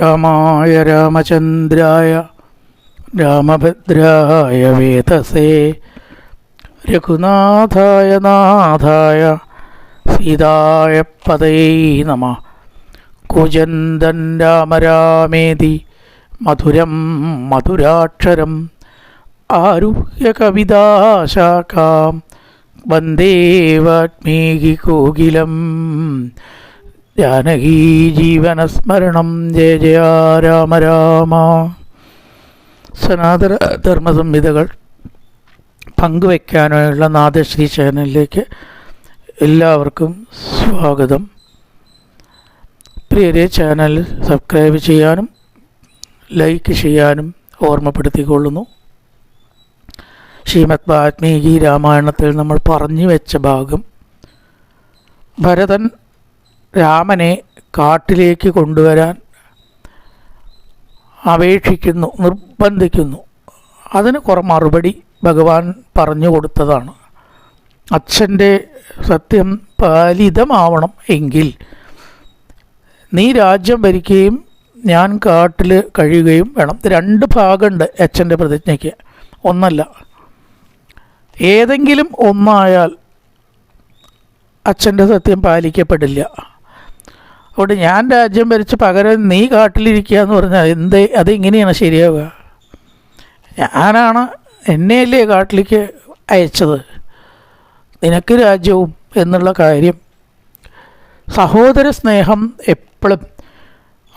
രാമായ രാമചന്ദ്രായ രാമഭദ്രായ വേതസേ രഘുനാഥായ നാഥായ സീതായ പതയേ നമ. കുജന്ദൻ രാമ രാമേതി മധുരം മധുരാക്ഷരം ആരുഹ്യ കവിതാശാഖാം വന്ദേ കോകിലം. ജാനകീ ജീവനസ്മരണം. ജയ ജയ രാമ രാമ. സനാതന ധർമ്മ സംഹിതകൾ പങ്കുവയ്ക്കാനുള്ള നാദശ്രീ ചാനലിലേക്ക് എല്ലാവർക്കും സ്വാഗതം. പ്രിയരെ ചാനൽ സബ്സ്ക്രൈബ് ചെയ്യാനും ലൈക്ക് ചെയ്യാനും ഓർമ്മപ്പെടുത്തിക്കൊള്ളുന്നു. ശ്രീമദ് വാത്മീകി രാമായണത്തിൽ നമ്മൾ പറഞ്ഞു വെച്ച ഭാഗം ഭരതൻ രാമനെ കാട്ടിലേക്ക് കൊണ്ടുവരാൻ അപേക്ഷിക്കുന്നു നിർബന്ധിക്കുന്നു. അതിന് കുറെ മറുപടി ഭഗവാൻ പറഞ്ഞു കൊടുത്തതാണ്. അച്ഛന്റെ സത്യം പാലിതമാവണം എങ്കിൽ നീ രാജ്യം ഭരിക്കുകയും ഞാൻ കാട്ടിൽ കഴിയുകയും വേണം. രണ്ട് ഭാഗമുണ്ട് അച്ഛന്റെ പ്രതിജ്ഞയ്ക്ക്. ഒന്നല്ല ഏതെങ്കിലും ഒന്നായാൽ അച്ഛന്റെ സത്യം പാലിക്കപ്പെടില്ല. അതുകൊണ്ട് ഞാൻ രാജ്യം ഭരിച്ച് പകരം നീ കാട്ടിലിരിക്കുക എന്ന് പറഞ്ഞാൽ എന്ത് അതെങ്ങനെയാണ് ശരിയാവുക? ഞാനാണ് എന്നെയല്ലേ കാട്ടിലേക്ക് അയച്ചത്? നിനക്ക് രാജ്യവും എന്നുള്ള കാര്യം. സഹോദര സ്നേഹം എപ്പോഴും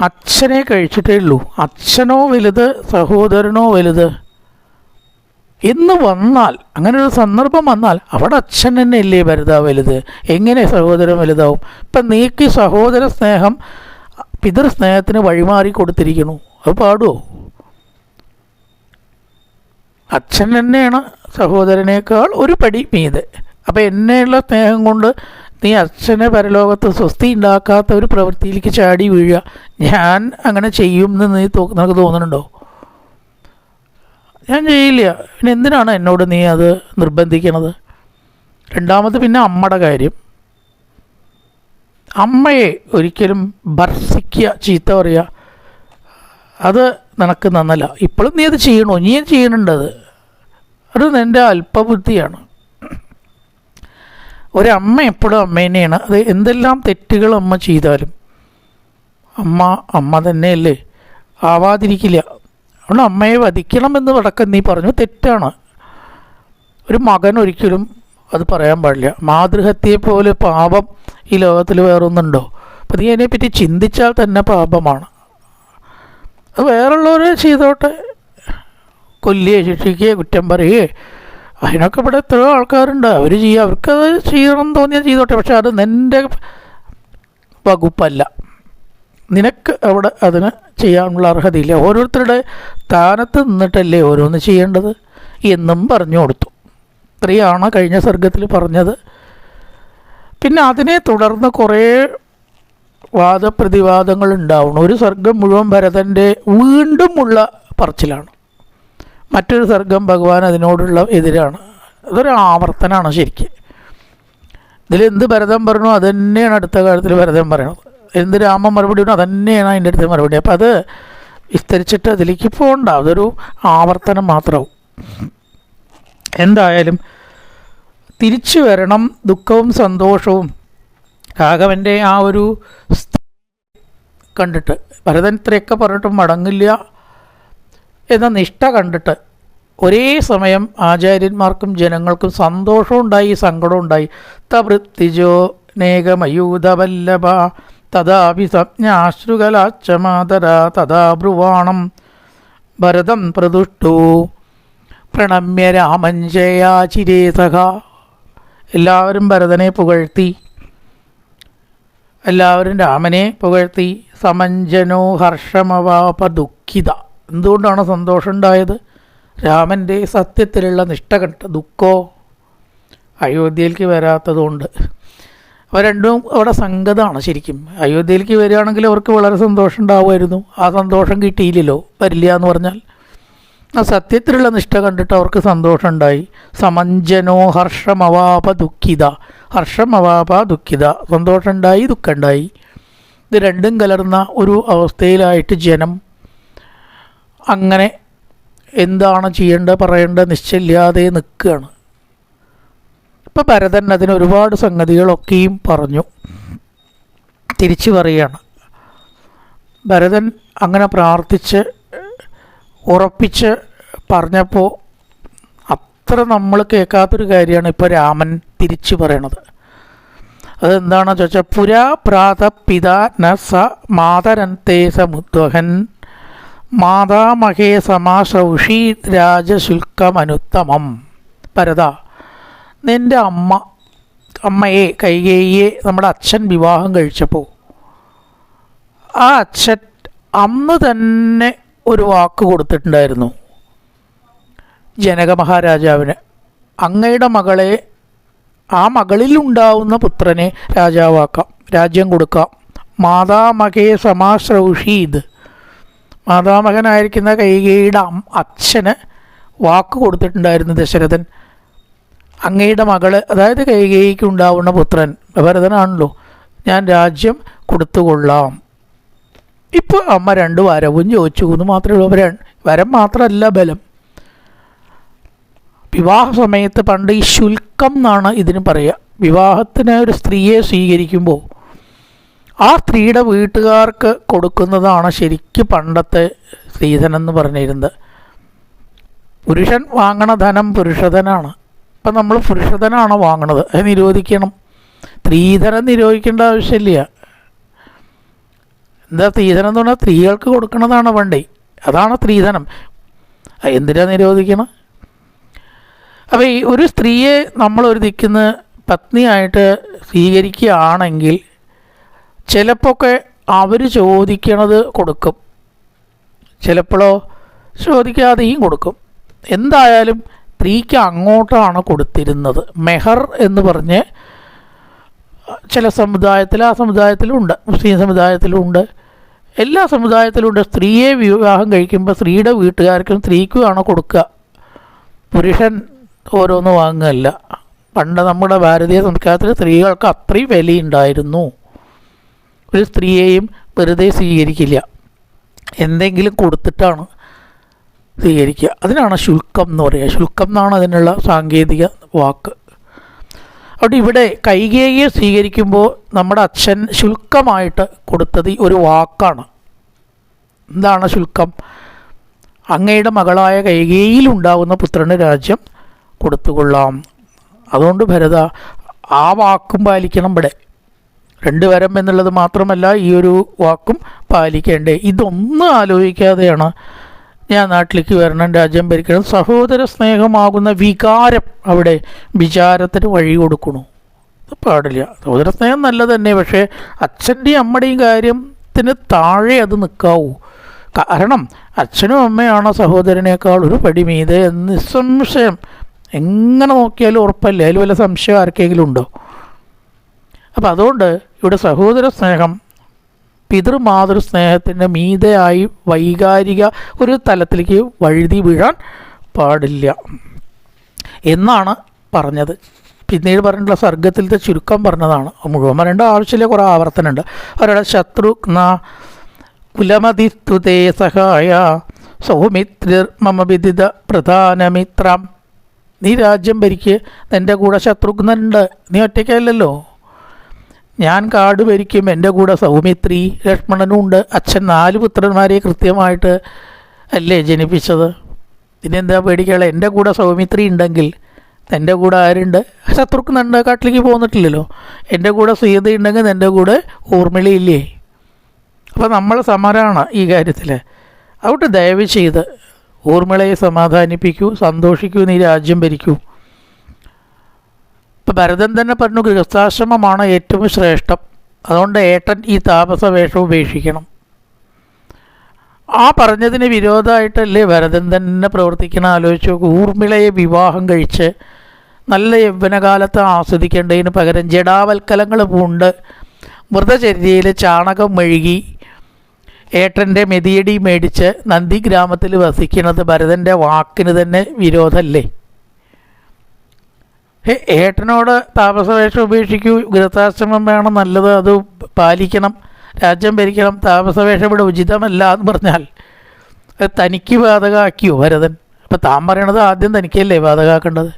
അച്ഛനെ കഴിച്ചിട്ടേ ഉള്ളൂ. അച്ഛനോ വലുത് സഹോദരനോ വലുത്. എന്ന് വന്നാൽ അങ്ങനെ ഒരു സന്ദർഭം വന്നാൽ അവിടെ അച്ഛൻ തന്നെ അല്ലേ വലുതാ? വലുത് എങ്ങനെ സഹോദരൻ വലുതാവും? ഇപ്പം നീക്ക് സഹോദര സ്നേഹം പിതൃസ്നേഹത്തിന് വഴിമാറി കൊടുത്തിരിക്കുന്നു. അത് പാടുമോ അച്ഛൻ തന്നെയാണ് സഹോദരനേക്കാൾ ഒരു പടി മീതെ. അപ്പം എന്നെയുള്ള സ്നേഹം കൊണ്ട് നീ അച്ഛനെ പരലോകത്ത് സ്വസ്തി ഉണ്ടാക്കാത്ത ഒരു പ്രവൃത്തിയിലേക്ക് ചാടി വീഴുക. ഞാൻ അങ്ങനെ ചെയ്യും എന്ന് നീ നിനക്ക് തോന്നുന്നുണ്ടോ? ഞാൻ ചെയ്യില്ല പിന്നെ എന്തിനാണ് എന്നോട് നീ അത് നിർബന്ധിക്കണത്? രണ്ടാമത് പിന്നെ അമ്മയുടെ കാര്യം. അമ്മയെ ഒരിക്കലും ഭർഷിക്കുക ചീത്ത പറയുക അത് നിനക്ക് നന്നല്ല. ഇപ്പോഴും നീ അത് ചെയ്യണോ? നീ ചെയ്യണുണ്ട് അത്. അത് നിന്റെ അല്പബുദ്ധിയാണ്. ഒരമ്മ എപ്പോഴും അമ്മ തന്നെയാണ് അത് എന്തെല്ലാം തെറ്റുകൾ അമ്മ ചെയ്താലും. അമ്മ അമ്മ തന്നെയല്ലേ. ആവാതിരിക്കില്ല. അതുകൊണ്ട് അമ്മയെ വധിക്കണമെന്ന് വടക്കം നീ പറഞ്ഞു. തെറ്റാണ്. ഒരു മകൻ ഒരിക്കലും അത് പറയാൻ പാടില്ല. മാതൃഹത്യയെപ്പോലെ പാപം ഈ ലോകത്തിൽ വേറൊന്നുണ്ടോ? അപ്പം നീ അതിനെപ്പറ്റി ചിന്തിച്ചാൽ തന്നെ പാപമാണ്. അത് വേറുള്ളവരെ ചെയ്തോട്ടെ. കൊല്ലുകയോ ശിക്ഷിക്കുകയോ കുറ്റം പറയുകയോ. അതിനൊക്കെ ഇവിടെ എത്രയോ ആൾക്കാരുണ്ട്. അവർ ചെയ്യുക അവർക്കത് ചെയ്യണം എന്ന് തോന്നിയാൽ ചെയ്തോട്ടെ. പക്ഷെ അത് നിന്റെ വകുപ്പല്ല. നിനക്ക് അവിടെ അതിന് ചെയ്യാനുള്ള അർഹതയില്ല. ഓരോരുത്തരുടെ സ്ഥാനത്ത് നിന്നിട്ടല്ലേ ഓരോന്ന് ചെയ്യേണ്ടത് എന്നും പറഞ്ഞു കൊടുത്തു. ഇത്രയാണ് കഴിഞ്ഞ സർഗത്തിൽ പറഞ്ഞത്. പിന്നെ അതിനെ തുടർന്ന് കുറേ വാദപ്രതിവാദങ്ങൾ ഉണ്ടാവണം ഒരു സർഗം മുഴുവൻ ഭരതന്റെ വീണ്ടുമുള്ള പറച്ചിലാണ്. മറ്റൊരു സർഗം ഭഗവാൻ അതിനോടുള്ള എതിരാണ്. അതൊരു ആവർത്തനമാണ് ശരിക്കും. ഇതിലെന്ത് ഭരതം പറഞ്ഞു അത് അടുത്ത കാലത്തിൽ ഭരതം പറയണത്. എന്ത് രാമൻ മറുപടി ഉണ്ടോ അതന്നെയാണ് അതിന്റെ അടുത്ത മറുപടി. അപ്പോൾ അത് വിസ്തരിച്ചിട്ട് അതിലേക്ക് പോകണ്ട. അതൊരു ആവർത്തനം മാത്രമാവും എന്തായാലും തിരിച്ചു വരണം ദുഃഖവും സന്തോഷവും. രാഘവന്റെ ആ ഒരു കണ്ടിട്ട് ഭരതൻ ഇത്രയൊക്കെ പറഞ്ഞിട്ടും മടങ്ങില്ല എന്ന നിഷ്ഠ കണ്ടിട്ട് ഒരേ സമയം ആചാര്യന്മാർക്കും ജനങ്ങൾക്കും സന്തോഷവും ഉണ്ടായി സങ്കടവും ഉണ്ടായി തവൃത്തിജോ നേകമയൂതവല്ലഭ തഥാപി സംജ്ഞാശ്രുകലാച്ചമാതര തഥാ ബ്രുവാണം. ഭരതം പ്രതുഷ്ടു. പ്രണമ്യ രാമൻ ജയാചിരേ എല്ലാവരും ഭരതനെ പുകഴ്ത്തി. എല്ലാവരും രാമനെ പുകഴ്ത്തി. സമഞ്ജനോ ഹർഷമവാപ ദുഃഖിത. എന്തുകൊണ്ടാണ് സന്തോഷം ഉണ്ടായത്? രാമന്റെ സത്യത്തിലുള്ള നിഷ്ഠ കണ്ട ദുഃഖോ? അയോധ്യയിലേക്ക് വരാത്തതുകൊണ്ട്. അവ രണ്ടും അവിടെ സംഗതമാണ് ശരിക്കും. അയോധ്യയിലേക്ക് വരികയാണെങ്കിൽ അവർക്ക് വളരെ സന്തോഷം ഉണ്ടാവുമായിരുന്നു. ആ സന്തോഷം കിട്ടിയില്ലല്ലോ വരില്ല എന്ന് പറഞ്ഞാൽ. ആ സത്യത്തിലുള്ള നിഷ്ഠ കണ്ടിട്ട് അവർക്ക് സന്തോഷം ഉണ്ടായി. സമഞ്ജനോ ഹർഷമവാപ ദുഃഖിത. ഹർഷമവാപ ദുഃഖിത. സന്തോഷം ഉണ്ടായി ദുഃഖമുണ്ടായി ഇത് രണ്ടും കലർന്ന ഒരു അവസ്ഥയിലായിട്ട് ജനം അങ്ങനെ എന്താണ് ചെയ്യേണ്ടത് പറയേണ്ടത് നിശ്ചയില്ലാതെ നിൽക്കുകയാണ്. ഇപ്പം ഭരതൻ അതിന് ഒരുപാട് സംഗതികളൊക്കെയും പറഞ്ഞു. തിരിച്ചു പറയുകയാണ് ഭരതൻ അങ്ങനെ പ്രാർത്ഥിച്ച് ഉറപ്പിച്ച് പറഞ്ഞപ്പോൾ അത്ര നമ്മൾ കേൾക്കാത്തൊരു കാര്യമാണ് ഇപ്പോൾ രാമൻ തിരിച്ചു പറയണത്. അതെന്താണെന്ന് ചോദിച്ചാൽ പുരാ പ്രാത പിത ന സ മാതരന്തേ സമുദ്വഹൻ മാതാമഹേ സമാശ്രൗഷി രാജശുൽക്കമനുത്തമം. ഭരത നിന്റെ അമ്മ അമ്മയെ കൈകേയിയെ നമ്മുടെ അച്ഛൻ വിവാഹം കഴിച്ചപ്പോൾ ആ അച്ഛൻ അന്ന് തന്നെ ഒരു വാക്ക് കൊടുത്തിട്ടുണ്ടായിരുന്നു. ജനക മഹാരാജാവിന് അങ്ങയുടെ മകളെ ആ മകളിലുണ്ടാവുന്ന പുത്രനെ രാജാവാക്കാം രാജ്യം കൊടുക്കാം. മാതാമകയെ സമാശ്രൗഷീദ് മാതാമകനായിരിക്കുന്ന കൈകയുടെ അച്ഛന് വാക്ക് കൊടുത്തിട്ടുണ്ടായിരുന്നു ദശരഥൻ. അങ്ങയുടെ മകൾ അതായത് കൈകേയിക്ക് ഉണ്ടാവുന്ന പുത്രൻ ഭരതനാണല്ലോ. ഞാൻ രാജ്യം കൊടുത്തുകൊള്ളാം. ഇപ്പോൾ അമ്മ രണ്ട് വരവും ചോദിച്ചു എന്ന് മാത്രമേ ഉള്ളൂ. വരം മാത്രമല്ല ബലം. വിവാഹ സമയത്ത് പണ്ട് ഈ ശുൽക്കം എന്നാണ് ഇതിന് പറയുക വിവാഹത്തിന് ഒരു സ്ത്രീയെ സ്വീകരിക്കുമ്പോൾ ആ സ്ത്രീയുടെ വീട്ടുകാർക്ക് കൊടുക്കുന്നതാണ് ശരിക്കും പണ്ടത്തെ സ്ത്രീധനം എന്ന് പറഞ്ഞിരുന്നത്. പുരുഷൻ വാങ്ങണ ധനം പുരുഷധനാണ്. ഇപ്പം നമ്മൾ പുരുഷധനാണ് വാങ്ങണത്? അത് നിരോധിക്കണം. സ്ത്രീധനം നിരോധിക്കേണ്ട ആവശ്യമില്ല. എന്താ സ്ത്രീധനം എന്ന് പറഞ്ഞാൽ സ്ത്രീകൾക്ക് കൊടുക്കുന്നതാണ് വണ്ടി. അതാണ് സ്ത്രീധനം. എന്തിനാ നിരോധിക്കണം? അപ്പോൾ ഈ ഒരു സ്ത്രീയെ നമ്മൾ ഒരു ദിക്കുന്ന പത്നിയായിട്ട് സ്വീകരിക്കുകയാണെങ്കിൽ ചിലപ്പോഴൊക്കെ അവർ ചോദിക്കണത് കൊടുക്കും. ചിലപ്പോഴോ ചോദിക്കാതെയും കൊടുക്കും. എന്തായാലും സ്ത്രീക്ക് അങ്ങോട്ടാണ് കൊടുത്തിരുന്നത്. മെഹർ എന്ന് പറഞ്ഞ് ചില സമുദായത്തിൽ ആ സമുദായത്തിലുണ്ട് മുസ്ലിം സമുദായത്തിലുണ്ട് എല്ലാ സമുദായത്തിലുണ്ട് സ്ത്രീയെ വിവാഹം കഴിക്കുമ്പോൾ സ്ത്രീയുടെ വീട്ടുകാർക്കും സ്ത്രീക്കുമാണ് കൊടുക്കുക. പുരുഷൻ ഓരോന്ന് വാങ്ങുകയല്ല. പണ്ട് നമ്മുടെ ഭാരതീയ സംസ്കാരത്തിൽ സ്ത്രീകൾക്ക് അത്രയും വിലയുണ്ടായിരുന്നു ഒരു സ്ത്രീയെയും വെറുതെ സ്വീകരിക്കില്ല. എന്തെങ്കിലും കൊടുത്തിട്ടാണ് സ്വീകരിക്കുക. അതിനാണ് ശുൽക്കം എന്ന് പറയുക. ശുൽക്കം എന്നാണ് അതിനുള്ള സാങ്കേതിക വാക്ക്. അവിടെ ഇവിടെ കൈകേയെ സ്വീകരിക്കുമ്പോൾ നമ്മുടെ അച്ഛൻ ശുൽക്കമായിട്ട് കൊടുത്തത് ഒരു വാക്കാണ്. എന്താണ് ശുൽക്കം? അങ്ങയുടെ മകളായ കൈകേയിലുണ്ടാകുന്ന പുത്രന് രാജ്യം കൊടുത്തുകൊള്ളാം. അതുകൊണ്ട് ഭരത ആ വാക്കും പാലിക്കണം ഇവിടെ. രണ്ട് വരം എന്നുള്ളത് മാത്രമല്ല ഈ ഒരു വാക്കും പാലിക്കേണ്ടേ. ഇതൊന്നും ആലോചിക്കാതെയാണ് ഞാൻ നാട്ടിലേക്ക് വരണം രാജ്യം ഭരിക്കണം. സഹോദര സ്നേഹമാകുന്ന വികാരം അവിടെ വിചാരത്തിന് വഴി കൊടുക്കണു പാടില്ല. സഹോദര സ്നേഹം നല്ലത് തന്നെ പക്ഷേ അച്ഛന്റെയും അമ്മയുടെയും കാര്യത്തിന് താഴെ അത് നിൽക്കാവൂ. കാരണം അച്ഛനും അമ്മയാണ് സഹോദരനേക്കാൾ ഒരു പടി മീതെ എന്ന് നിസ്സംശയം എങ്ങനെ നോക്കിയാലും ഉറപ്പല്ലേ? അതിൽ വല്ല സംശയം ആർക്കെങ്കിലും ഉണ്ടോ? അപ്പം അതുകൊണ്ട് ഇവിടെ സഹോദര സ്നേഹം പിതൃമാതൃ സ്നേഹത്തിന്റെ മീതയായി വൈകാരിക ഒരു തലത്തിലേക്ക് വഴുതി വീഴാൻ പാടില്ല. എന്നാണ് പറഞ്ഞത്. പിന്നീട് പറഞ്ഞിട്ടുള്ള സർഗത്തിലത്തെ ചുരുക്കം പറഞ്ഞതാണ്. മുഴുവൻ പറയേണ്ട ആവശ്യമില്ല കുറേ ആവർത്തനമുണ്ട്. അവരുടെ ശത്രു കുലമതിസ്തുതേ സഹായ സൗമിത്രിർ മമ വിദിത പ്രധാനമിത്രം. നീ രാജ്യം ഭരിക്ക് നിന്റെ കൂടെ ശത്രുഘ്നുണ്ട് നീ ഒറ്റയ്ക്കല്ലല്ലോ. ഞാൻ കാട് ഭരിക്കും എന്റെ കൂടെ സൗമിത്രി ലക്ഷ്മണനും ഉണ്ട് അച്ഛൻ നാല് പുത്രന്മാരെ കൃത്യമായിട്ട് അല്ലേ ജനിപ്പിച്ചത്? ഇതിനെന്താ പേടിക്കുക എന്റെ കൂടെ സൗമിത്രി ഉണ്ടെങ്കിൽ എന്റെ കൂടെ ആരുണ്ട്? ശത്രുഘ്നുണ്ട് കാട്ടിലേക്ക് പോന്നിട്ടില്ലല്ലോ. എന്റെ കൂടെ സീത ഉണ്ടെങ്കിൽ എന്റെ കൂടെ ഊർമിളയില്ലേ അപ്പോൾ നമ്മൾ സമരമാണ് ഈ കാര്യത്തിൽ. അതുകൊണ്ട് ദയവ് ചെയ്ത് ഊർമിളയെ സമാധാനിപ്പിക്കൂ സന്തോഷിക്കൂ നീ രാജ്യം ഭരിക്കൂ. ഇപ്പം ഭരതൻ തന്നെ പറഞ്ഞു ഗൃഹസ്ഥാശ്രമമാണ് ഏറ്റവും ശ്രേഷ്ഠം. അതുകൊണ്ട് ഏട്ടൻ ഈ താപസ വേഷം ഉപേക്ഷിക്കണം. ആ പറഞ്ഞതിന് വിരോധമായിട്ടല്ലേ ഭരതൻ തന്നെ പ്രവർത്തിക്കണം? ആലോചിച്ച് ഊർമിളയെ വിവാഹം കഴിച്ച് നല്ല യൗവനകാലത്ത് ആസ്വദിക്കേണ്ടതിന് പകരം ജഡാവൽക്കലങ്ങൾ പൂണ്ട് മൃതചര്യയിൽ ചാണകം മെഴുകി ഏട്ടന്റെ മെതിയടി മേടിച്ച് നന്ദി ഗ്രാമത്തിൽ വസിക്കുന്നത് ഭരതന്റെ വാക്കിന് തന്നെ വിരോധമല്ലേ ഏട്ടനോട് താപസവേഷം ഉപേക്ഷിക്കൂ. ഗൃഹസ്ഥാശ്രമം വേണം നല്ലത് അത് പാലിക്കണം. രാജ്യം ഭരിക്കണം താമസവേഷം ഇവിടെ ഉചിതമല്ല എന്ന് പറഞ്ഞാൽ അത് തനിക്ക് ബാധകമാക്കിയോ ഭരതൻ? അപ്പം താൻ പറയണത് ആദ്യം തനിക്കല്ലേ ബാധകമാക്കേണ്ടത്?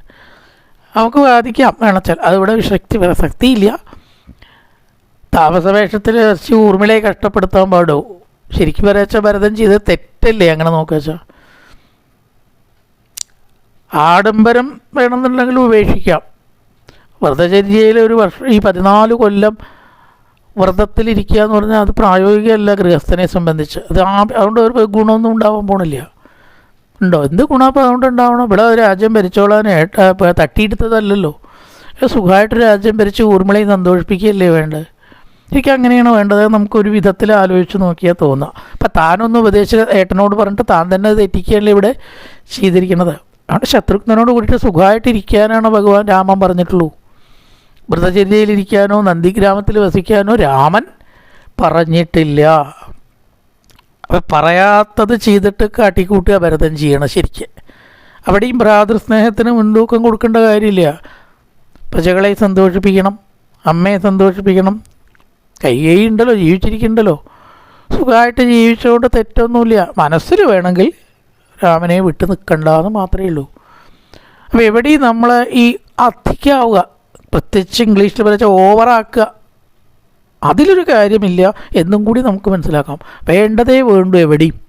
നമുക്ക് ബാധിക്കാം വേണച്ചാൽ. അതിവിടെ ശക്തി ശക്തിയില്ല. താമസവേഷത്തിൽ ഊർമിളയെ കഷ്ടപ്പെടുത്താൻ പാടുമോ ശരിക്കും പറയാച്ചാൽ ഭരതൻ ചെയ്തത് തെറ്റല്ലേ അങ്ങനെ നോക്കുക വെച്ചാൽ ആഡംബരം വേണമെന്നുണ്ടെങ്കിൽ ഉപേക്ഷിക്കാം. വ്രതചര്യയിൽ ഒരു വർഷം ഈ പതിനാല് കൊല്ലം വ്രതത്തിലിരിക്കുക എന്ന് പറഞ്ഞാൽ അത് പ്രായോഗികമല്ല ഗൃഹസ്ഥനെ സംബന്ധിച്ച്. അത് ആ അതുകൊണ്ട് ഒരു ഗുണമൊന്നും ഉണ്ടാവാൻ പോണില്ല. ഉണ്ടോ? എന്ത് ഗുണം അപ്പോൾ അതുകൊണ്ട് ഉണ്ടാവണം? ഇവിടെ രാജ്യം ഭരിച്ചോളാനായിട്ട് തട്ടിയെടുത്തതല്ലല്ലോ സുഖമായിട്ട് രാജ്യം ഭരിച്ച് ഊർമിളയും സന്തോഷിപ്പിക്കുകയല്ലേ വേണ്ടത്? എനിക്ക് അങ്ങനെയാണ് വേണ്ടത്. നമുക്കൊരു വിധത്തിൽ ആലോചിച്ച് നോക്കിയാൽ തോന്നാം. അപ്പം താനൊന്ന് ഉപദേശിച്ച ഏട്ടനോട് പറഞ്ഞിട്ട് താൻ തന്നെ തെറ്റിക്കുകയല്ലേ ഇവിടെ ചെയ്തിരിക്കുന്നത് അതുകൊണ്ട് ശത്രുഘ്നനോട് കൂടിയിട്ട് സുഖമായിട്ടിരിക്കാനാണ് ഭഗവാൻ രാമൻ പറഞ്ഞിട്ടുള്ളൂ? വ്രതചര്യയിലിരിക്കാനോ നന്ദിഗ്രാമത്തിൽ വസിക്കാനോ രാമൻ പറഞ്ഞിട്ടില്ല. അപ്പം പറയാത്തത് ചെയ്തിട്ട് കാട്ടിക്കൂട്ടുക ഭരതം ചെയ്യണം ശരിക്ക്. അവിടെയും ഭ്രാതൃസ്നേഹത്തിന് മുൻതൂക്കം കൊടുക്കേണ്ട കാര്യമില്ല. പ്രജകളെ സന്തോഷിപ്പിക്കണം അമ്മയെ സന്തോഷിപ്പിക്കണം. കൈകൈ ഉണ്ടല്ലോ ജീവിച്ചിരിക്കുന്നുണ്ടല്ലോ സുഖമായിട്ട് ജീവിച്ചുകൊണ്ട് തെറ്റൊന്നുമില്ല. മനസ്സിൽ വേണമെങ്കിൽ രാമനെ വിട്ടു നിൽക്കണ്ട എന്ന് മാത്രമേ ഉള്ളൂ. അപ്പോൾ എവിടെയും നമ്മൾ ഈ അധികാവുക പ്രത്യേകിച്ച് ഇംഗ്ലീഷിൽ പറയുക ഓവറാക്കുക അതിലൊരു കാര്യമില്ല എന്നും കൂടി നമുക്ക് മനസ്സിലാക്കാം. വേണ്ടതേ വേണ്ടു എവിടെയും.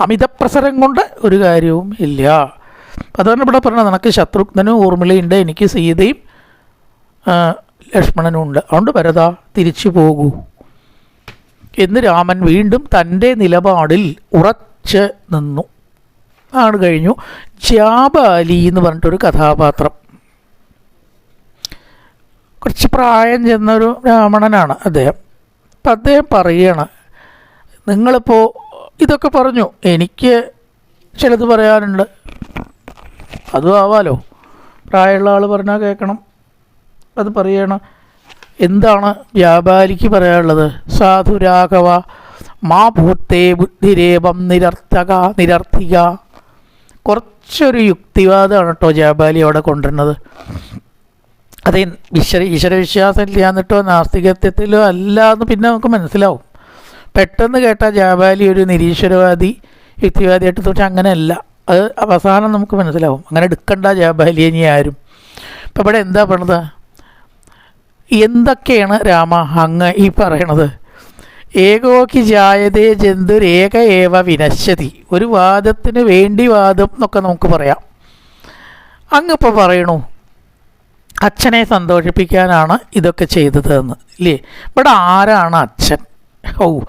അമിതപ്രസരം കൊണ്ട് ഒരു കാര്യവും ഇല്ല. അതാണ് ഇവിടെ പറഞ്ഞത്. നിനക്ക് ശത്രുഘ്നനും ഊർമിളയുണ്ട് എനിക്ക് സീതയും ലക്ഷ്മണനും ഉണ്ട്. അതുകൊണ്ട് ഭരത തിരിച്ചു പോകൂ. എന്ന് രാമൻ വീണ്ടും തന്റെ നിലപാടിൽ ഉറച്ച് നിന്നു. ആണ് കഴിഞ്ഞു. ജാബ അലി എന്ന് പറഞ്ഞിട്ടൊരു കഥാപാത്രം. കുറച്ച് പ്രായം ചെന്നൊരു ബ്രാഹ്മണനാണ് അദ്ദേഹം. അപ്പം അദ്ദേഹം പറയണം നിങ്ങളിപ്പോൾ ഇതൊക്കെ പറഞ്ഞു. എനിക്ക് ചിലത് പറയാനുണ്ട്. അതും ആവാലോ? പ്രായമുള്ള ആൾ പറഞ്ഞാൽ കേൾക്കണം അത് പറയണം എന്താണ് വ്യാപാരിക്ക് പറയാനുള്ളത്? സാധു രാഘവ മാ ഭൂത്തേ ബുദ്ധിരേപം നിരർത്ഥക നിരർത്ഥിക. കുറച്ചൊരു യുക്തിവാദമാണ് കേട്ടോ ജാബാലി അവിടെ കൊണ്ടുവരുന്നത്. അത് ഈശ്വര ഈശ്വരവിശ്വാസം ഇല്ല എന്നിട്ടോ നാസ്തികത്വത്തിലോ അല്ല എന്ന് പിന്നെ നമുക്ക് മനസ്സിലാവും. പെട്ടെന്ന് കേട്ട ജാബാലി ഒരു നിരീശ്വരവാദി യുക്തിവാദിയായിട്ട് തോന്നിച്ചാൽ അങ്ങനെയല്ല. അത് അവസാനം നമുക്ക് മനസ്സിലാവും. അങ്ങനെ എടുക്കണ്ട ജാബാലിയെ ഇനി ആരും. ഇപ്പം ഇവിടെ എന്താ പറഞ്ഞത്? എന്തൊക്കെയാണ് രാമ അങ്ങ് ഈ പറയണത്? ഏകോക്കി ജായതേ ജന്തുരേക ഏവ വിനശ്യതി. ഒരു വാദത്തിന് വേണ്ടി വാദം എന്നൊക്കെ നമുക്ക് പറയാം. അങ്ങിപ്പോൾ പറയണു അച്ഛനെ സന്തോഷിപ്പിക്കാനാണ് ഇതൊക്കെ ചെയ്തത് എന്ന് ഇല്ലേ? ഇവിടെ ആരാണ് അച്ഛൻ? ഓ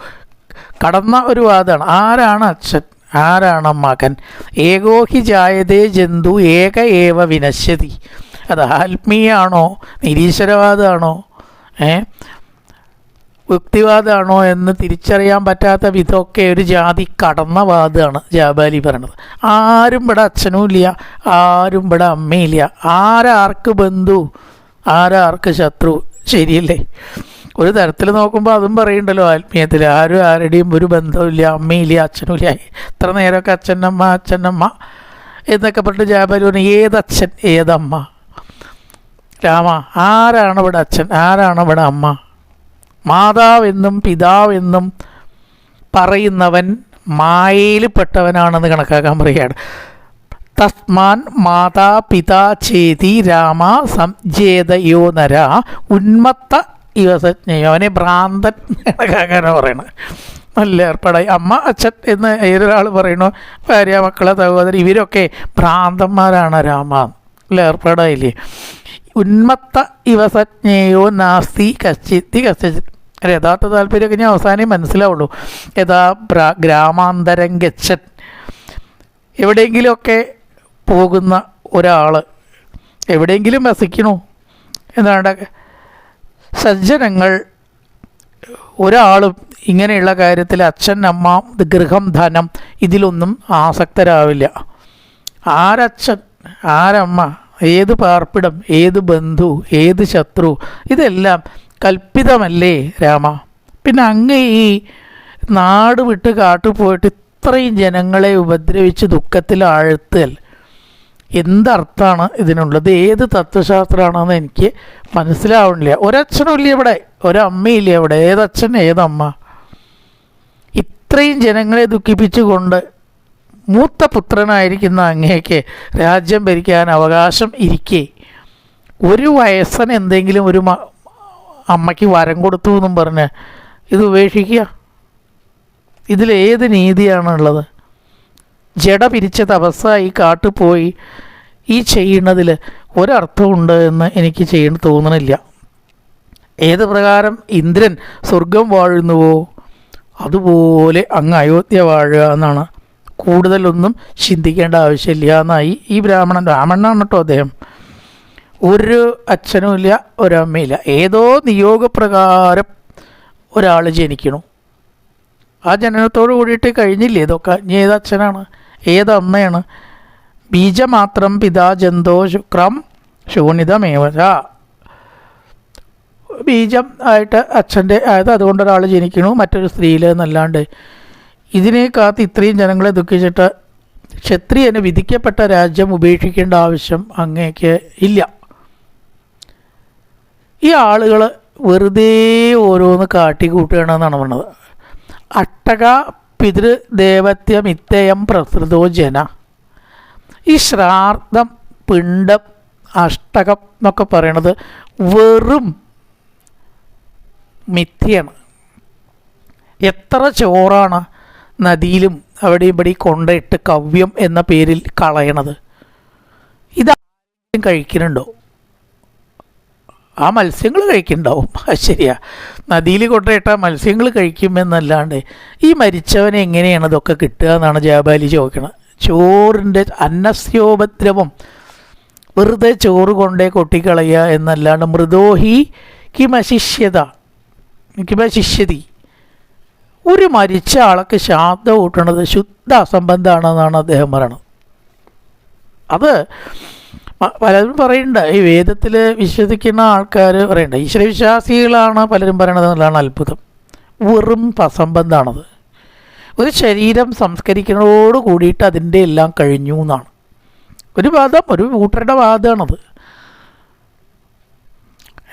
കടന്ന ഒരു വാദമാണ് ആരാണ് അച്ഛൻ? ആരാണ് മകൻ? ഏകോഹി ജായതേ ജന്തു ഏക ഏവ വിനശ്യതി. അത് ആത്മീയാണോ? നിരീശ്വരവാദമാണോ ഏ? യുക്തിവാദമാണോ എന്ന് തിരിച്ചറിയാൻ പറ്റാത്ത വിധമൊക്കെ ഒരു ജാതി കടന്ന വാദമാണ് ജാബാലി പറയണത്. ആരും ഇവിടെ അച്ഛനും ഇല്ല ആരും ഇവിടെ അമ്മയില്ല. ആരാർക്ക് ബന്ധു ആരാർക്ക് ശത്രു? ശരിയല്ലേ? ഒരു തരത്തിൽ നോക്കുമ്പോൾ അതും പറയുണ്ടല്ലോ ആത്മീയത്തിൽ. ആരും ആരുടെയും ഒരു ബന്ധവും ഇല്ല അമ്മയില്ല അച്ഛനും ഇല്ല ഇത്ര നേരമൊക്കെ അച്ഛനമ്മ അച്ഛനമ്മ എന്നൊക്കെ പറഞ്ഞിട്ട് ജാബാലി പറഞ്ഞു ഏതച്ഛൻ ഏതമ്മ? രാമ ആരാണ് ഇവിടെ അച്ഛൻ? ആരാണ് ഇവിടെ അമ്മ? മാതാവെന്നും പിതാവെന്നും പറയുന്നവൻ മായയിൽപ്പെട്ടവനാണെന്ന് കണക്കാക്കാൻ പറയുകയാണ്. തസ്മാൻ മാതാ പിതാ ചേതി രാമ സംജേതയോ നര ഉന്മത്ത യുവസജ്ഞയോ. അവനെ ഭ്രാന്തൻ കണക്കാക്കാനാണ് പറയണത് നല്ല ഏർപ്പാടായി. അമ്മ അച്ഛൻ എന്ന് ഏതൊരാൾ പറയണു ഭാര്യ മക്കളെ സഹോദരൻ ഇവരൊക്കെ ഭ്രാന്തന്മാരാണ് രാമ. നല്ല ഏർപ്പാടായില്ലേ? ഉന്മത്ത യുവസജ്ഞയോ നാസ്തി കശ്ചിത്തി കശ്ചിത് ഒരു യഥാർത്ഥ താല്പര്യമൊക്കെ ഞാൻ അവസാനം മനസ്സിലാവുള്ളൂ. യഥാ ഗ്രാമാന്തരം ഗച്ഛൻ എവിടെയെങ്കിലുമൊക്കെ പോകുന്ന ഒരാൾ എവിടെയെങ്കിലും വസിക്കണോ എന്താണ് സജ്ജനങ്ങൾ ഒരാളും ഇങ്ങനെയുള്ള കാര്യത്തിൽ അച്ഛൻ അമ്മ ഗൃഹം ധനം ഇതിലൊന്നും ആസക്തരാവില്ല. ആരച്ഛൻ ആരമ്മ ഏത് പാർപ്പിടം ഏത് ബന്ധു ഏത് ശത്രു ഇതെല്ലാം കൽപ്പിതമല്ലേ രാമ? പിന്നെ അങ്ങ് ഈ നാട് വിട്ട് കാട്ടു പോയിട്ട് ഇത്രയും ജനങ്ങളെ ഉപദ്രവിച്ച് ദുഃഖത്തിൽ ആഴ്ത്തൽ എന്തർത്ഥമാണ് ഇതിനുള്ളത്? ഏത് തത്വശാസ്ത്രമാണെന്ന് എനിക്ക് മനസ്സിലാവണില്ല ഒരച്ഛനും ഇല്ല ഇവിടെ. ഒരമ്മയില്ല ഇവിടെ. ഏതച്ഛൻ ഏതമ്മ? ഇത്രയും ജനങ്ങളെ ദുഃഖിപ്പിച്ചുകൊണ്ട് മൂത്ത പുത്രനായിരിക്കുന്ന അങ്ങേക്ക് രാജ്യം ഭരിക്കാൻ അവകാശം ഇരിക്കേ. ഒരു വയസ്സന് എന്തെങ്കിലും ഒരു അമ്മയ്ക്ക് വരം കൊടുത്തു എന്നും പറഞ്ഞ്. ഇത് ഉപേക്ഷിക്കുക. ഇതിലേത് നീതിയാണുള്ളത്? ജട പിരിച്ച തപസ്സ ഈ കാട്ടിൽ പോയി. ഈ ചെയ്യുന്നതിൽ ഒരർത്ഥമുണ്ട് എന്ന് എനിക്ക് ചെയ്യേണ്ട തോന്നണില്ല. ഏത് പ്രകാരം ഇന്ദ്രൻ സ്വർഗം വാഴുന്നുവോ അതുപോലെ അങ്ങ് അയോധ്യ വാഴുക എന്നാണ്. കൂടുതലൊന്നും ചിന്തിക്കേണ്ട ആവശ്യമില്ല എന്നായി ഈ ബ്രാഹ്മണൻ. ബ്രാഹ്മണനാണ് കേട്ടോ അദ്ദേഹം. ഒരു അച്ഛനുമില്ല ഒരമ്മയില്ല ഏതോ നിയോഗപ്രകാരം ഒരാൾ ജനിക്കണു. ആ ജനനത്തോട് കൂടിയിട്ട് കഴിഞ്ഞില്ലേ ഇതൊക്കെ? ഇനി ഏത് അച്ഛനാണ്? ഏത് അമ്മയാണ്? ബീജമാത്രം പിതാ ജന്തോ ശുക്രം ശൂണിതമേവച ബീജം ആയിട്ട് അച്ഛന്റെ അതായത് അതുകൊണ്ട് ഒരാൾ ജനിക്കണു മറ്റൊരു സ്ത്രീയിൽ എന്നല്ലാണ്ട്. ഇതിനെ കാത്ത് ഇത്രയും ജനങ്ങളെ ദുഃഖിച്ചിട്ട് ക്ഷത്രിയന് വിധിക്കപ്പെട്ട രാജ്യം ഉപേക്ഷിക്കേണ്ട ആവശ്യം അങ്ങേക്ക് ഇല്ല. ഈ ആളുകൾ വെറുതെ ഓരോന്ന് കാട്ടിക്കൂട്ടുകയാണെന്നാണ് പറഞ്ഞത്. അട്ടക പിതൃദേവത്യമിത്തയം പ്രസൃതോ ജന. ഈ ശ്രാർദ്ധം പിണ്ടം അഷ്ടകം എന്നൊക്കെ പറയണത് വെറും മിഥ്യയാണ്. എത്ര ചോറാണ് നദിയിലും അവിടെ ഇവിടെ കൊണ്ടിട്ട് കവ്യം എന്ന പേരിൽ കളയണത്. ഇത് കഴിക്കുന്നുണ്ടോ? ആ മത്സ്യങ്ങൾ കഴിക്കുന്നുണ്ടാവും. അത് ശരിയാ. നദിയിൽ കൊണ്ടിട്ട മത്സ്യങ്ങൾ കഴിക്കുമെന്നല്ലാണ്ട് ഈ മരിച്ചവനെ എങ്ങനെയാണ് ഇതൊക്കെ കിട്ടുക എന്നാണ് ജാബാലി ചോദിക്കണത്. ചോറിന്റെ അന്നസ്യോപദ്രവം വെറുതെ ചോറ് കൊണ്ടേ കൊട്ടിക്കളയുക എന്നല്ലാണ്ട് മൃദോഹി കിമശിഷ്യത കിമശിഷ്യതി. ഒരു മരിച്ച ആൾക്ക് ശാന്ത കൂട്ടണത് ശുദ്ധ അസംബന്ധമാണെന്നാണ് അദ്ദേഹം പറയുന്നത് അത് പലരും പറയുന്നുണ്ട്. ഈ വേദത്തിൽ വിശ്വസിക്കുന്ന ആൾക്കാർ പറയുന്നുണ്ട്. ഈശ്വരവിശ്വാസികളാണ് പലരും പറയണത് എന്നുള്ളതാണ് അത്ഭുതം. വെറും പസംബന്ധാണത് ഒരു ശരീരം സംസ്കരിക്കുന്നതോട് കൂടിയിട്ട് അതിന്റെ എല്ലാം കഴിഞ്ഞു എന്നാണ്. ഒരു വാദം ഒരു കൂട്ടരുടെ വാദമാണത്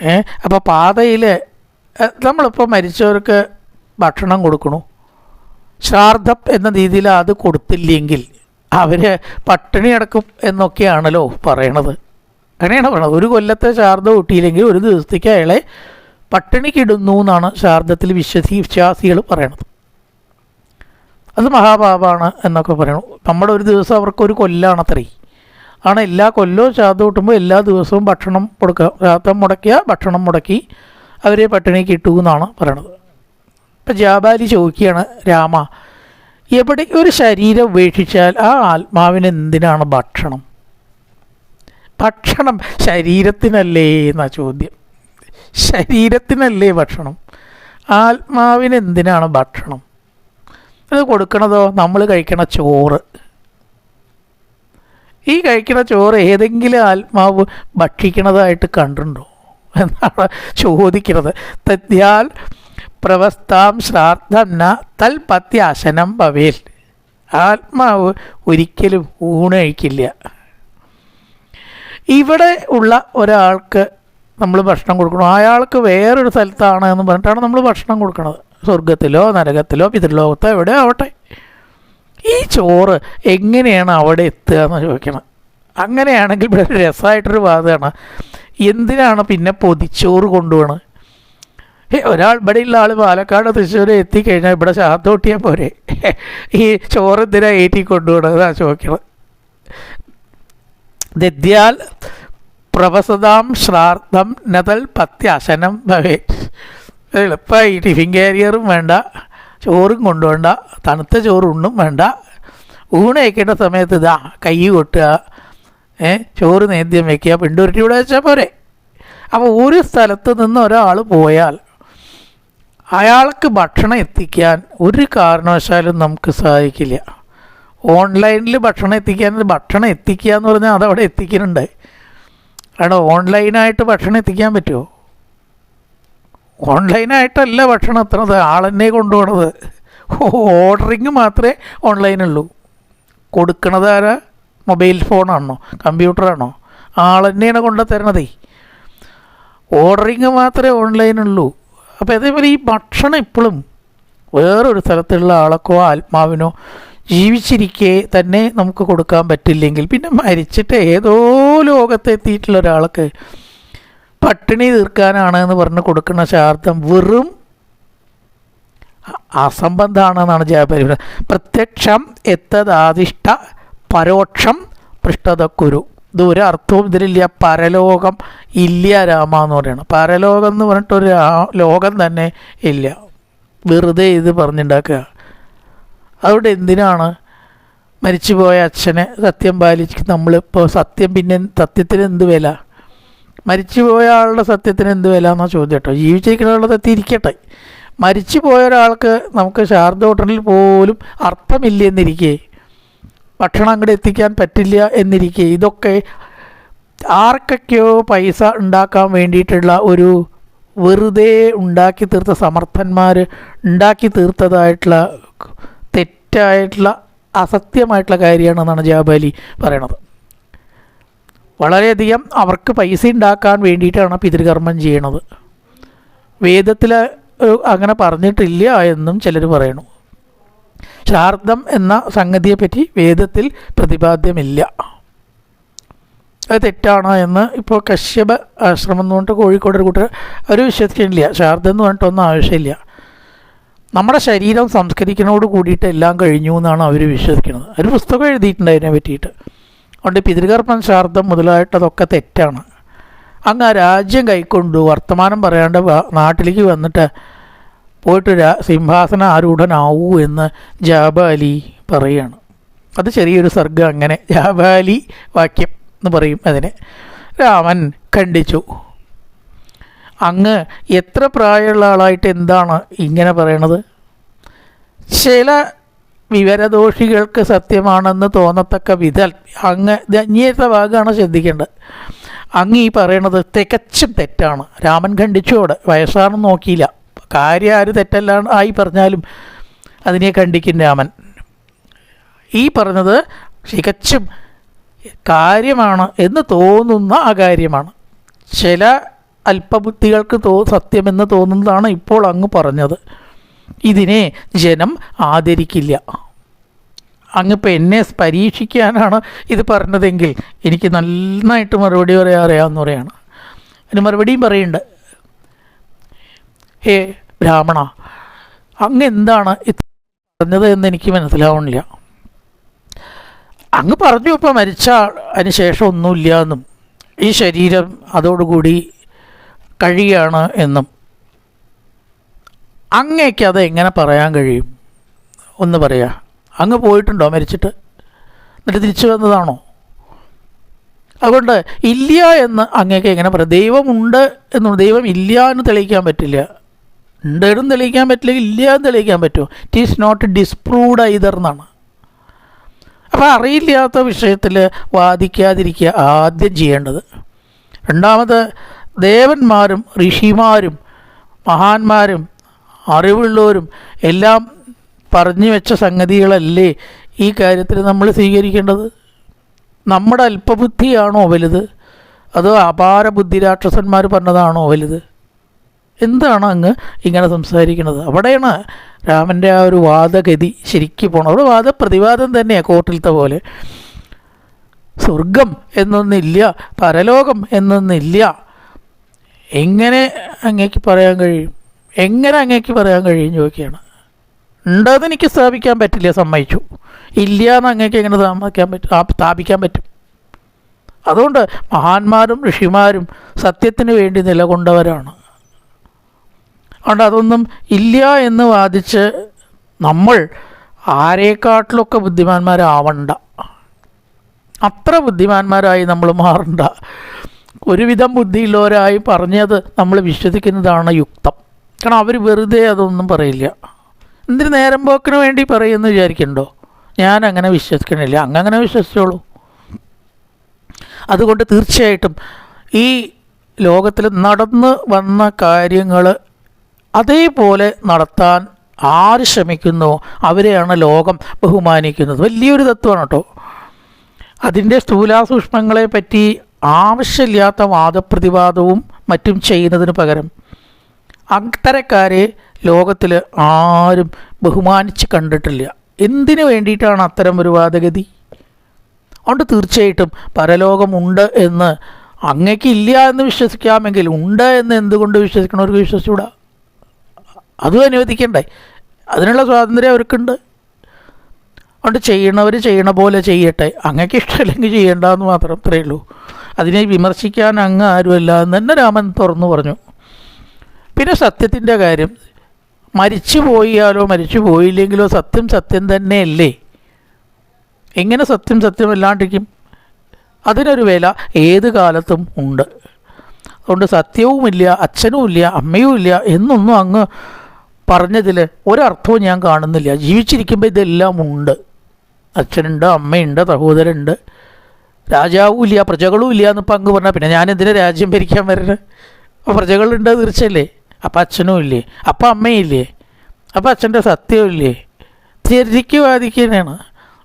ഏ അപ്പോൾ പാതയിൽ നമ്മളിപ്പോൾ മരിച്ചവർക്ക് ഭക്ഷണം കൊടുക്കണു. ശ്രാദ്ധം എന്ന രീതിയിൽ അത് കൊടുത്തില്ലെങ്കിൽ അവർ പട്ടിണി അടക്കും എന്നൊക്കെയാണല്ലോ പറയണത്. അങ്ങനെയാണ് പറയണത്. ഒരു കൊല്ലത്തെ ശാരദ കൂട്ടിയില്ലെങ്കിൽ ഒരു ദിവസത്തേക്ക് അയാളെ പട്ടിണിക്കിടുന്നു എന്നാണ് ശാരദത്തിൽ വിശ്വസി വിശ്വാസികൾ പറയണത്. അത് മഹാപാപാണ് എന്നൊക്കെ പറയണു. നമ്മുടെ ഒരു ദിവസം അവർക്ക് ഒരു കൊല്ലാണ് അത്രേ ആണ് എല്ലാ കൊല്ലവും ശ്രാദ്ധം കൂട്ടുമ്പോൾ എല്ലാ ദിവസവും ഭക്ഷണം കൊടുക്കുക ശ്രാദ്ധം മുടക്കിയ ഭക്ഷണം മുടക്കി അവരെ പട്ടിണിക്ക് ഇട്ടു എന്നാണ് പറയണത്. ഇപ്പം ജാബാലി ചോദിക്കുകയാണ് രാമ എവിടെ ഒരു ശരീരം ഉപേക്ഷിച്ചാൽ ആ ആത്മാവിന് എന്തിനാണ് ഭക്ഷണം? ഭക്ഷണം ശരീരത്തിനല്ലേ എന്ന ചോദ്യം. ശരീരത്തിനല്ലേ ഭക്ഷണം? ആത്മാവിന് എന്തിനാണ് ഭക്ഷണം? അത് കൊടുക്കണതോ? നമ്മൾ കഴിക്കണ ചോറ്. ഈ കഴിക്കണ ചോറ് ഏതെങ്കിലും ആത്മാവ് ഭക്ഷിക്കണതായിട്ട് കണ്ടിട്ടുണ്ടോ? എന്നാണ് ചോദിക്കുന്നത്. തദ്യാൽ പ്രവസ്ഥാം ശ്രാദ്ധം ന തൽപത്യാശനം ഭവേൽ. ആത്മാവ് ഒരിക്കലും ഊണഴിക്കില്ല. ഇവിടെ ഉള്ള ഒരാൾക്ക് നമ്മൾ ഭക്ഷണം കൊടുക്കണം. അയാൾക്ക് വേറൊരു സ്ഥലത്താണ് എന്ന് പറഞ്ഞിട്ടാണ് നമ്മൾ ഭക്ഷണം കൊടുക്കുന്നത് സ്വർഗത്തിലോ നരകത്തിലോ പിതൃലോകത്തോ എവിടെ ആവട്ടെ. ഈ ചോറ് എങ്ങനെയാണ് അവിടെ എത്തുക എന്ന് ചോദിക്കണം. അങ്ങനെയാണെങ്കിൽ ഇവിടെ രസമായിട്ടൊരു വാദമാണ്. എന്തിനാണ് പിന്നെ പൊതിച്ചോറ് കൊണ്ടുപോകണത് ഒരാൾ ഇവിടെയുള്ള ആൾ പാലക്കാട് തൃശ്ശൂർ എത്തിക്കഴിഞ്ഞാൽ ഇവിടെ ശാത്തോട്ടിയാൽ പോരെ. ഈ ചോറ് എന്തിനാ ഏറ്റി കൊണ്ടുപോകണത് ചോദിക്കണം. ദദ്യാൽ പ്രവസതാം ശ്രാദ്ധം നതൽ പത്യാശനം ഭവേ. എളുപ്പമായി ടിഫിൻ കാരിയറും വേണ്ട ചോറും കൊണ്ടുവേണ്ട തണുത്ത ചോറുണ്ണും വേണ്ട. ഊണ് വയ്ക്കേണ്ട സമയത്ത് ഇതാ കൈ കൊട്ടുക. ചോറ് നേദ്യം വയ്ക്കുക പിണ്ടുരുട്ടി ഇവിടെ വെച്ചാൽ പോരെ. അപ്പോൾ ഒരു സ്ഥലത്ത് നിന്ന് ഒരാൾ പോയാൽ അയാൾക്ക് ഭക്ഷണം എത്തിക്കാൻ ഒരു കാരണവശാലും നമുക്ക് സാധിക്കില്ല. ഓൺലൈനിൽ ഭക്ഷണം എത്തിക്കാൻ ഭക്ഷണം എത്തിക്കുക എന്ന് പറഞ്ഞാൽ അതവിടെ എത്തിക്കുന്നുണ്ട്. കാരണം ഓൺലൈനായിട്ട് ഭക്ഷണം എത്തിക്കാൻ പറ്റുമോ? ഓൺലൈനായിട്ടല്ല ഭക്ഷണം എത്തണത്. ആളെന്നെ കൊണ്ടുപോകണത് ഓർഡറിങ് മാത്രമേ ഓൺലൈനുള്ളൂ. കൊടുക്കണത് ആരാ? മൊബൈൽ ഫോണാണോ? കമ്പ്യൂട്ടറാണോ? ആളെന്നെയാണ് കൊണ്ടു തരണതേ ഓർഡറിങ് മാത്രമേ ഓൺലൈനുള്ളൂ. അപ്പോൾ അതേപോലെ ഈ ഭക്ഷണം ഇപ്പോഴും വേറൊരു സ്ഥലത്തുള്ള ആൾക്കോ ആത്മാവിനോ ജീവിച്ചിരിക്കെ തന്നെ നമുക്ക് കൊടുക്കാൻ പറ്റില്ലെങ്കിൽ പിന്നെ മരിച്ചിട്ട് ഏതോ ലോകത്തെത്തിയിട്ടുള്ള ഒരാൾക്ക് പട്ടിണി തീർക്കാനാണ് എന്ന് പറഞ്ഞ് കൊടുക്കുന്ന ശാർത്ഥം വെറും അസംബന്ധമാണെന്നാണ് ജയപരി പ്രത്യക്ഷം എത്തതാധിഷ്ഠ പരോക്ഷം പൃഷ്ഠതക്കുരു. അർത്ഥവും ഇതിലില്ല. പരലോകം ഇല്ല രാമ എന്ന് പറയണം. പരലോകം എന്ന് പറഞ്ഞിട്ടൊരു ലോകം തന്നെ ഇല്ല. വെറുതെ ഇത് പറഞ്ഞുണ്ടാക്കുക. അതുകൊണ്ട് എന്തിനാണ് മരിച്ചുപോയ അച്ഛനെ സത്യം പാലിച്ച് നമ്മളിപ്പോൾ സത്യം പിന്നെ സത്യത്തിന് എന്ത് വില? മരിച്ചുപോയ ആളുടെ സത്യത്തിന് എന്ത് വില എന്നാ ചോദ്യം കേട്ടോ. ജീവിച്ചിരിക്കുന്ന ആളുടെ സത്യം ഇരിക്കട്ടെ. മരിച്ചു പോയ ഒരാൾക്ക് നമുക്ക് ശാരദ ഹോട്ടലിൽ പോലും അർത്ഥമില്ല എന്നിരിക്കേ. ഭക്ഷണം അങ്ങോട്ട് എത്തിക്കാൻ പറ്റില്ല എന്നിരിക്കെ. ഇതൊക്കെ ആർക്കൊക്കെയോ പൈസ ഉണ്ടാക്കാൻ വേണ്ടിയിട്ടുള്ള ഒരു വെറുതെ ഉണ്ടാക്കി തീർത്ത സമർത്ഥന്മാർ ഉണ്ടാക്കി തീർത്തതായിട്ടുള്ള തെറ്റായിട്ടുള്ള അസത്യമായിട്ടുള്ള കാര്യമാണെന്നാണ് ജാബാലി പറയണത്. വളരെയധികം അവർക്ക് പൈസ ഉണ്ടാക്കാൻ വേണ്ടിയിട്ടാണ് പിതൃകർമ്മം ചെയ്യണത്. വേദത്തിൽ അങ്ങനെ പറഞ്ഞിട്ടില്ല എന്നും ചിലർ പറയണു. ശ്രാദ്ധം എന്ന സംഗതിയെപ്പറ്റി വേദത്തിൽ പ്രതിപാദ്യമില്ല. അത് തെറ്റാണ് എന്ന് ഇപ്പോൾ കശ്യപ ആശ്രമം എന്ന് പറഞ്ഞിട്ട് കോഴിക്കോട് ഒരു കൂട്ടർ അവർ വിശ്വസിക്കുന്നില്ല ശാർദം എന്ന് പറഞ്ഞിട്ടൊന്നും ആവശ്യമില്ല. നമ്മുടെ ശരീരം സംസ്കരിക്കുന്നതോട് കൂടിയിട്ട് എല്ലാം കഴിഞ്ഞു എന്നാണ് അവർ വിശ്വസിക്കുന്നത്. ഒരു പുസ്തകം എഴുതിയിട്ടുണ്ട് അതിനെ പറ്റിയിട്ട്. അതുകൊണ്ട് പിതൃകർമ്മം ശാർദം മുതലായിട്ടതൊക്കെ തെറ്റാണ്. അങ്ങ് രാജ്യം കൈക്കൊണ്ടു വർത്തമാനം പറയാണ്ട് നാട്ടിലേക്ക് വന്നിട്ട് പോയിട്ട് രാ സിംഹാസന ആരൂഢനാവൂ എന്ന് ജാബാലി പറയുകയാണ് അത് ചെറിയൊരു സർഗം അങ്ങനെ. ജാബാലി വാക്യം എന്ന് പറയും അതിനെ. രാമൻ ഖണ്ഡിച്ചു. അങ്ങ് എത്ര പ്രായമുള്ള ആളായിട്ട് എന്താണ് ഇങ്ങനെ പറയണത്? ചില വിവരദോഷികൾക്ക് സത്യമാണെന്ന് തോന്നത്തക്ക വിധൽ അങ്ങ് ഇങ്ങനത്തെ ഭാഗമാണ് ശ്രദ്ധിക്കേണ്ടത്. അങ്ങ് ഈ പറയണത് തികച്ചും തെറ്റാണ്. രാമൻ ഖണ്ഡിച്ചോട് വയസ്സാണെന്ന് നോക്കിയില്ല. കാര്യം ആര് തെറ്റല്ലാണ് ആയി പറഞ്ഞാലും അതിനെ കണ്ടിക്കും രാമൻ. ഈ പറഞ്ഞത് തികച്ചും കാര്യമാണ് എന്ന് തോന്നുന്ന ആ കാര്യമാണ് ചില അല്പബുദ്ധികൾക്ക് തോ സത്യമെന്ന് തോന്നുന്നതാണ് ഇപ്പോൾ അങ്ങ് പറഞ്ഞത്. ഇതിനെ ജനം ആദരിക്കില്ല. അങ്ങിപ്പോൾ എന്നെ പരീക്ഷിക്കാനാണ് ഇത് പറഞ്ഞതെങ്കിൽ എനിക്ക് നന്നായിട്ട് മറുപടി പറയാൻ അറിയാമെന്ന് പറയാണ് അതിന് മറുപടിയും പറയുന്നുണ്ട്. ഹേ ബ്രാഹ്മണ അങ്ങ് എന്താണ് പറഞ്ഞത് എന്ന് എനിക്ക് മനസ്സിലാവണില്ല അങ്ങ് പറഞ്ഞു ഇപ്പോൾ മരിച്ച അതിന് ശേഷം ഒന്നുമില്ല എന്നും ഈ ശരീരം അതോടുകൂടി കഴിയാണ് എന്നും. അങ്ങേക്ക് അത് എങ്ങനെ പറയാൻ കഴിയും? ഒന്ന് പറയാ. അങ്ങ് പോയിട്ടുണ്ടോ മരിച്ചിട്ട്? എന്നിട്ട് തിരിച്ചു വന്നതാണോ? അതുകൊണ്ട് ഇല്ല എന്ന് അങ്ങേക്ക് എങ്ങനെ പറയാം? ദൈവമുണ്ട് എന്ന് ദൈവം ഇല്ല എന്ന് തെളിയിക്കാൻ പറ്റില്ല. ഉണ്ടെന്നും തെളിയിക്കാൻ പറ്റില്ല ഇല്ല തെളിയിക്കാൻ പറ്റുമോ? It is not disproved either എന്നാണ്. അപ്പോൾ അറിയില്ലാത്ത വിഷയത്തിൽ വാദിക്കാതിരിക്കുക ആദ്യം ചെയ്യേണ്ടത്. രണ്ടാമത് ദേവന്മാരും ഋഷിമാരും മഹാന്മാരും അറിവുള്ളവരും എല്ലാം പറഞ്ഞു വെച്ച സംഗതികളല്ലേ ഈ കാര്യത്തിൽ നമ്മൾ സ്വീകരിക്കേണ്ടത്? നമ്മുടെ അല്പബുദ്ധിയാണോ വലുത്? അതോ അപാര ബുദ്ധിരാക്ഷസന്മാർ പറഞ്ഞതാണോ വലുത്? എന്താണ് അങ്ങ് ഇങ്ങനെ സംസാരിക്കുന്നത്? അവിടെയാണ് രാമന്റെ ആ ഒരു വാദഗതി ശരിക്ക് പോകണം അവിടെ വാദപ്രതിവാദം തന്നെയാണ് കോർട്ടിലത്തെ പോലെ. സ്വർഗം എന്നൊന്നില്ല പരലോകം എന്നൊന്നില്ല. എങ്ങനെ അങ്ങേക്ക് പറയാൻ കഴിയും? എങ്ങനെ അങ്ങേക്ക് പറയാൻ കഴിയും ചോദിക്കുകയാണ്. ഉണ്ടെന്ന് എനിക്ക് സ്ഥാപിക്കാൻ പറ്റില്ല സമ്മതിച്ചു. ഇല്ല എന്ന് അങ്ങേക്ക് എങ്ങനെ സമ്മതിക്കാൻ പറ്റും? സ്ഥാപിക്കാൻ പറ്റും. അതുകൊണ്ട് മഹാന്മാരും ഋഷിമാരും സത്യത്തിന് വേണ്ടി നിലകൊണ്ടവരാണ്. അതുകൊണ്ട് അതൊന്നും ഇല്ല എന്ന് വാദിച്ച് നമ്മൾ ആരെക്കാട്ടിലൊക്കെ ബുദ്ധിമാന്മാരാവണ്ട. അത്ര ബുദ്ധിമാന്മാരായി നമ്മൾ മാറണ്ട. ഒരുവിധം ബുദ്ധിയുള്ളവരായി പറഞ്ഞത് നമ്മൾ വിശ്വസിക്കുന്നതാണ് യുക്തം. കാരണം അവർ വെറുതെ അതൊന്നും പറയില്ല. എന്തിന് നേരം പോക്കിന് വേണ്ടി പറയുമെന്ന് വിചാരിക്കണ്ടോ? ഞാൻ അങ്ങനെ വിശ്വസിക്കണില്ല. അങ്ങനെ വിശ്വസിച്ചോളൂ. അതുകൊണ്ട് തീർച്ചയായിട്ടും ഈ ലോകത്തിൽ നടന്ന് വന്ന കാര്യങ്ങൾ അതേപോലെ നടത്താൻ ആര് ശ്രമിക്കുന്നു? അവരെയാണ് ലോകം ബഹുമാനിക്കുന്നത്. വലിയൊരു തത്വമാണ് കേട്ടോ. അതിന്റെ സ്ഥൂലാസൂക്ഷ്മങ്ങളെ പറ്റി ആവശ്യമില്ലാത്ത വാദപ്രതിവാദവും മറ്റും ചെയ്യുന്നതിന് പകരം അത്തരക്കാരെ ലോകത്തിൽ ആരും ബഹുമാനിച്ച് കണ്ടിട്ടില്ല. എന്തിനു വേണ്ടിയിട്ടാണ് അത്തരം ഒരു വാദഗതി? അതുകൊണ്ട് തീർച്ചയായിട്ടും പരലോകമുണ്ട് എന്ന് അങ്ങേക്കില്ല എന്ന് വിശ്വസിക്കാമെങ്കിൽ ഉണ്ട് എന്ന് എന്തുകൊണ്ട് വിശ്വസിക്കണവർക്ക് വിശ്വസിച്ചൂടാ അതും അനുവദിക്കണ്ടേ. അതിനുള്ള സ്വാതന്ത്ര്യം അവർക്കുണ്ട്. അതുകൊണ്ട് ചെയ്യണവർ ചെയ്യണ പോലെ ചെയ്യട്ടെ. അങ്ങക്ക് ഇഷ്ടമില്ലെങ്കിൽ ചെയ്യണ്ടെന്ന് മാത്രം അത്രയേ ഉള്ളൂ. അതിനെ വിമർശിക്കാൻ അങ്ങ് ആരുമല്ല എന്ന് തന്നെ രാമൻ തുറന്നു പറഞ്ഞു. പിന്നെ സത്യത്തിന്റെ കാര്യം. മരിച്ചു പോയാലോ മരിച്ചു പോയില്ലെങ്കിലോ സത്യം സത്യം തന്നെയല്ലേ? എങ്ങനെ സത്യം സത്യം അല്ലാണ്ടിരിക്കും അതിനൊരു വില ഏത് കാലത്തും ഉണ്ട്. അതുകൊണ്ട് സത്യവുമില്ല അച്ഛനുമില്ല അമ്മയുമില്ല എന്നൊന്നും അങ്ങ് പറഞ്ഞതിൽ ഒരർത്ഥവും ഞാൻ കാണുന്നില്ല. ജീവിച്ചിരിക്കുമ്പോൾ ഇതെല്ലാം ഉണ്ട്. അച്ഛനുണ്ട് അമ്മയുണ്ട് സഹോദരനുണ്ട്. രാജാവും ഇല്ല പ്രജകളും ഇല്ല എന്ന് പങ്ക് പറഞ്ഞാൽ പിന്നെ ഞാൻ എന്തിനാ രാജ്യം ഭരിക്കാൻ വരുന്നത് അപ്പോൾ പ്രജകളുണ്ട് തീർച്ചയല്ലേ? അപ്പം അച്ഛനും ഇല്ലേ? അപ്പം അമ്മയില്ലേ അപ്പം അച്ഛന്റെ സത്യവും ഇല്ലേ? ശരിക്കും വാദിക്കുന്നതാണ്.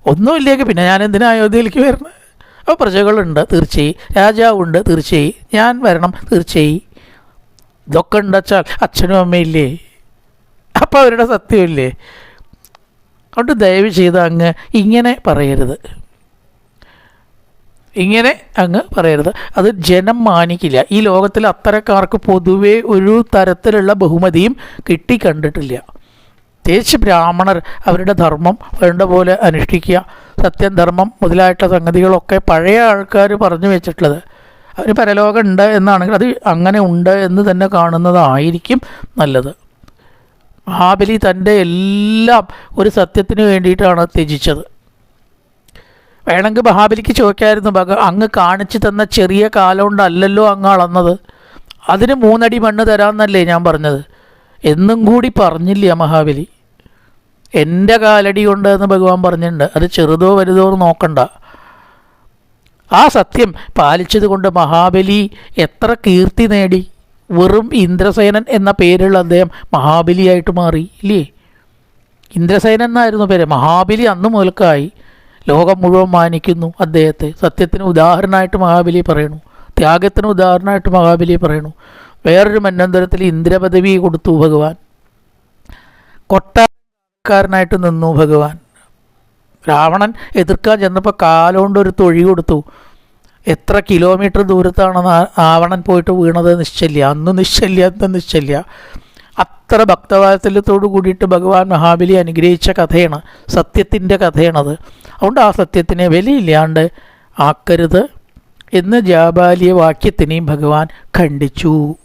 ഒന്നുമില്ലെങ്കിൽ പിന്നെ ഞാൻ എന്തിനാ അയോധ്യയിലേക്ക് വരണം? അപ്പോൾ പ്രജകളുണ്ട് തീർച്ചയായും. രാജാവുണ്ട് തീർച്ചയായും. ഞാൻ വരണം തീർച്ചയായും. ഇതൊക്കെ ഉണ്ടച്ചാൽ അച്ഛനും അമ്മയില്ലേ അപ്പോൾ അവരുടെ സത്യമില്ലേ? അതുകൊണ്ട് ദയവ് ചെയ്ത് അങ്ങ് ഇങ്ങനെ പറയരുത്. ഇങ്ങനെ അങ്ങ് പറയരുത്. അത് ജനം മാനിക്കില്ല. ഈ ലോകത്തിൽ അത്തരക്കാർക്ക് പൊതുവേ ഒരു തരത്തിലുള്ള ബഹുമതിയും കിട്ടിക്കണ്ടിട്ടില്ല. പ്രത്യേകിച്ച് ബ്രാഹ്മണർ അവരുടെ ധർമ്മം വേണ്ട പോലെ അനുഷ്ഠിക്കുക സത്യം ധർമ്മം മുതലായിട്ടുള്ള സംഗതികളൊക്കെ പഴയ ആൾക്കാർ പറഞ്ഞു വെച്ചിട്ടുള്ളത്. അവർ പരലോകം ഉണ്ട് എന്നാണെങ്കിൽ അത് അങ്ങനെ ഉണ്ട് എന്ന് തന്നെ കാണുന്നതായിരിക്കും നല്ലത്. മഹാബലി തന്റെ എല്ലാം ഒരു സത്യത്തിന് വേണ്ടിയിട്ടാണ് ത്യജിച്ചത്. വേണമെങ്കിൽ മഹാബലിക്ക് ചോദിക്കായിരുന്നു ഭഗ അങ്ങ് കാണിച്ചു തന്ന ചെറിയ കാലം കൊണ്ടല്ലല്ലോ അങ്ങ് അളന്നത്? അതിന് മൂന്നടി മണ്ണ് തരാമെന്നല്ലേ ഞാൻ പറഞ്ഞത്? എന്നും കൂടി പറഞ്ഞില്ല മഹാബലി. എന്റെ കാലടി കൊണ്ട് എന്ന് ഭഗവാൻ പറഞ്ഞിട്ടുണ്ട്. അത് ചെറുതോ വലുതോ നോക്കണ്ട. ആ സത്യം പാലിച്ചത് കൊണ്ട് മഹാബലി എത്ര കീർത്തി നേടി. വെറും ഇന്ദ്രസേനൻ എന്ന പേരുള്ള അദ്ദേഹം മഹാബലിയായിട്ട് മാറി ഇല്ലേ? ഇന്ദ്രസേനൻ എന്നായിരുന്നു പേര്. മഹാബലി അന്ന് മുതൽക്കായി ലോകം മുഴുവൻ മാനിക്കുന്നു അദ്ദേഹത്തെ. സത്യത്തിന് ഉദാഹരണമായിട്ട് മഹാബലി പറയണു. ത്യാഗത്തിന് ഉദാഹരണമായിട്ട് മഹാബലി പറയണു. വേറൊരു മന്നന്തരത്തിൽ ഇന്ദ്രപദവി കൊടുത്തു ഭഗവാൻ. കൊട്ടാരക്കാരനായിട്ട് നിന്നു ഭഗവാൻ. രാവണൻ എതിർക്കാൻ ചെന്നപ്പോൾ കാലുകൊണ്ട് ഒരു തൊഴി കൊടുത്തു. എത്ര കിലോമീറ്റർ ദൂരത്താണ് ആവണൻ പോയിട്ട് വീണത് നിശ്ചല്യ. അന്ന് നിശ്ചല്യ അന്ന് നിശ്ചല്യ. അത്ര ഭക്തവാത്സല്യത്തോടു കൂടിയിട്ട് ഭഗവാൻ മഹാബലി അനുഗ്രഹിച്ച കഥയാണ്. സത്യത്തിന്റെ കഥയാണത്. അതുകൊണ്ട് ആ സത്യത്തിനെ വിലയില്ലാണ്ട് ആക്കരുത് എന്ന് ജാബാലിയ വാക്യത്തിനെയും ഭഗവാൻ ഖണ്ഡിച്ചു.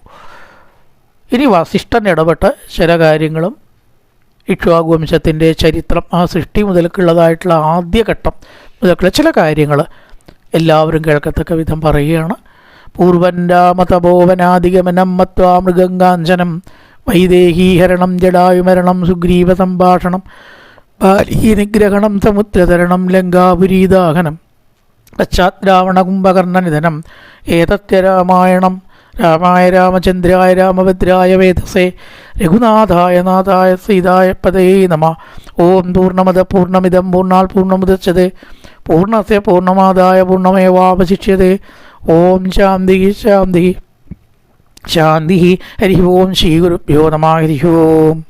ഇനി വസിഷ്ഠൻ ഇടപെട്ട ചില കാര്യങ്ങളും ഇക്ഷ്വാകു വംശത്തിന്റെ ചരിത്രം ആ സൃഷ്ടി മുതൽക്കുള്ളതായിട്ടുള്ള ആദ്യഘട്ടം മുതൽക്കുള്ള ചില കാര്യങ്ങൾ എല്ലാവരും കേൾക്കത്തക്ക വിധം പറയുകയാണ്. പൂർവന്റാമതപോവനാദിഗമനം മത്വാ മൃഗങ്കാഞ്ചനം വൈദേഹീഹരണം ജടായുമരണം സുഗ്രീവ സംഭാഷണം. ബാലീനിഗ്രഹണം സമുദ്രതരണം ലങ്കാപുരീദാഹനം പശ്ചാത്രാവണ കുംഭകർണനിധനം ഏതത്യ രാമായണം രാമായ രാമചന്ദ്രായ രാമഭദ്രായ വേദസേ രഘുനാഥായ നാഥായ സീതായ പദേ നമ. ഓം പൂർണമത പൂർണമിതം പൂർണാൽ പൂർണമുദച്ചത്. പൂർണസ്യ പൂർണമാതായ പൂർണമേവാവശിഷ്യതേ ഓം ശാന്തി ശാന്തി ശാന്തി. ഹരി ഓം ശ്രീ ഗുരുഭ്യോ നമ ഹരി ഓം.